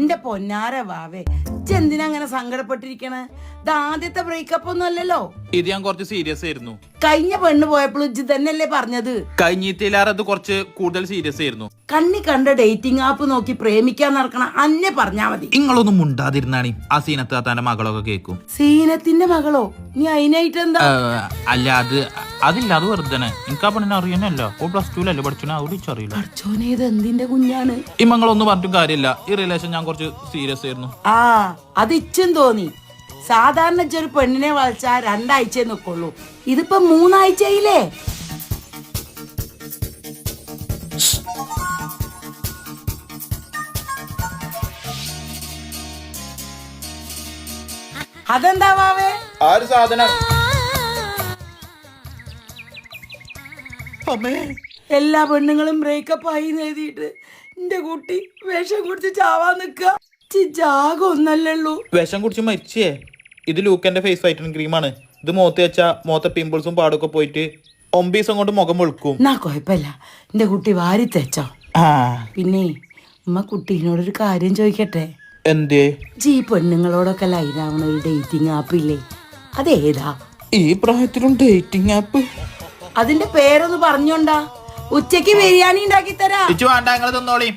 എന്റെ പൊന്നാര വാവേ എന്തിനാ അങ്ങനെ സങ്കടപ്പെട്ടിരിക്കണേ? ഇത് ആദ്യത്തെ ബ്രേക്കപ്പ് ഒന്നും അല്ലല്ലോ. ഇത് ഞാൻ കുറച്ച് സീരിയസ് ആയിരുന്നു. കഴിഞ്ഞ പെണ്ണ് പോയപ്പോൾ ഇജ്ജ് തന്നെയല്ലേ പറഞ്ഞത്? കഴിഞ്ഞിട്ടില്ലാറ് അത് കുറച്ച് കൂടുതൽ സീരിയസ് ആയിരുന്നു. കണ്ണി കണ്ട ഡേറ്റിംഗ് ആപ്പ് നോക്കി പ്രേമിക്കാൻ നടക്കണ അന്നെ പറഞ്ഞാ മതി. നിങ്ങളൊന്നും മുണ്ടാതിരുന്നാണി ആ സീനത്ത് താത്താന്റെ മകളൊക്കെ കേൾക്കും സീനത്തിന്റെ മകളോ? നീ അതിനായിട്ട് എന്താ അല്ല അത് അതില്ല അത് വെറുതെ എനിക്ക് ആ പെണ്ണിനെ അറിയാനല്ല ഓ പ്ലസ് ടൂലല്ലേ പഠിച്ചു അവിടെ അറിയില്ല. ഇത് എന്തിന്റെ കുഞ്ഞാണ്? ഈ മങ്ങളൊന്നും പറഞ്ഞിട്ടും കാര്യമില്ല. ഈ റിലേഷൻ ഞാൻ കുറച്ച് സീരിയസ് ആയിരുന്നു. ആ അത് ഇച്ചും തോന്നി. സാധാരണ ഇജ്ജ് ഒരു പെണ്ണിനെ വളച്ചാ രണ്ടാഴ്ചയെ നിക്കുള്ളൂ. ഇതിപ്പോ മൂന്നാഴ്ചയില്ലേ അതെന്താ ആര് ആ ഒരു സാധനം. എല്ലാ പെണ്ണുങ്ങളും ബ്രേക്കപ്പ് ആയി എഴുതിയിട്ട് എന്റെ കുട്ടി വേഷം കുടിച്ച് ചാവാൻ നിക്ക. ജാഗ ഒന്നല്ലുള്ളൂ വിഷം കുടിച്ച് മരിച്ചേ. ഇത് ലൂക്കന്റെ ഫേസ് വൈറ്റനിങ് ക്രീമാണ് ഇത് മുഖത്ത് വെച്ചാ മുഖത്തെ പിമ്പിൾസും പാടൊക്കെ പോയിട്ട് ഒമ്പീസം കൊണ്ട് മുഖം വെളുക്കും. എന്നാ കുഴപ്പമില്ല എന്റെ കുട്ടി വാരി തെച്ചോ? ആ. പിന്നെ ഉമ്മ കുട്ടീനോടൊരു കാര്യം ചോദിക്കട്ടെ? എന്തേ? ജീ പെണ്ണുങ്ങളോടൊക്കെ ലൈനാവണ ഒരു ഡേറ്റിംഗ് ആപ്പ് ഇല്ലേ? അതേതാ? ഈ പ്രായത്തിലും ഡേറ്റിംഗ് ആപ്പ് അതിന്റെ പേരൊന്ന് പറഞ്ഞോണ്ടാ. ഉച്ചയ്ക്ക് ബിരിയാണി ഉണ്ടാക്കി തരാ വേണ്ട നിങ്ങൾ തന്നോളി.